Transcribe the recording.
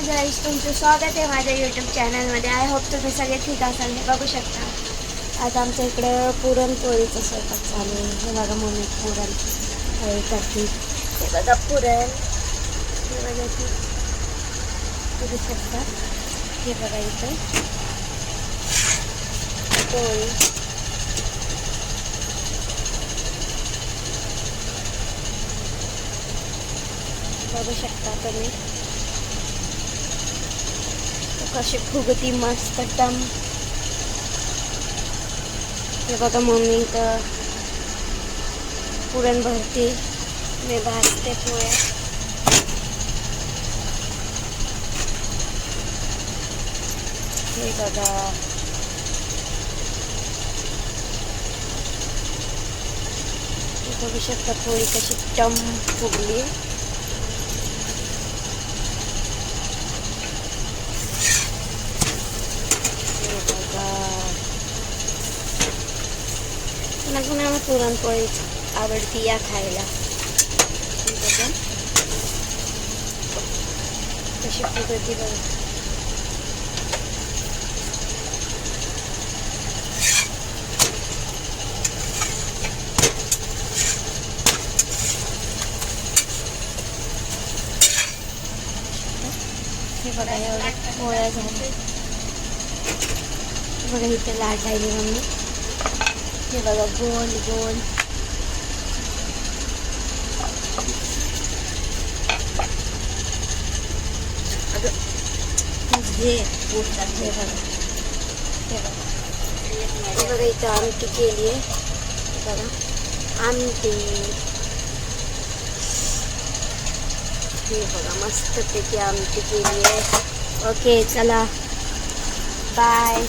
Hi guys तुमचं स्वागत आहे माझ्या यूट्यूब चॅनलमध्ये आय होप तुम्ही सगळे ठीक असाल. हे बघू शकता. आज आमच्या इकडं पुरणपोळीचं स्वयंपाक चालू आहे. हे बघा मम्मी पुरण पोळी करते. हे बघा पुरण. हे बघा ती बघू शकता. हे बघा इथं. पोळी. बघू शकता तुम्ही. कशी फुगती मस्त टम हे बघा मम्मी तर पुरण भरती. मी भाजते पोळ्या हे बघा. हे बघू शकता पोळी कशी टम फुगली हे बघा मला पुन्हा पुरणपोळी आवडती या खायला हे बघा कशी फुगती बघा हे बघा एवढ्या पोळ्या झाल्या बघा इथे लाट राहिली मम्मी हे बघा गोल गोल अगं, हे हे बघा हे बघा बघा इथं आमटी केली आहे बघा आमटी हे बघा मस्तपैकी आमटी केली आहे ओके चला बाय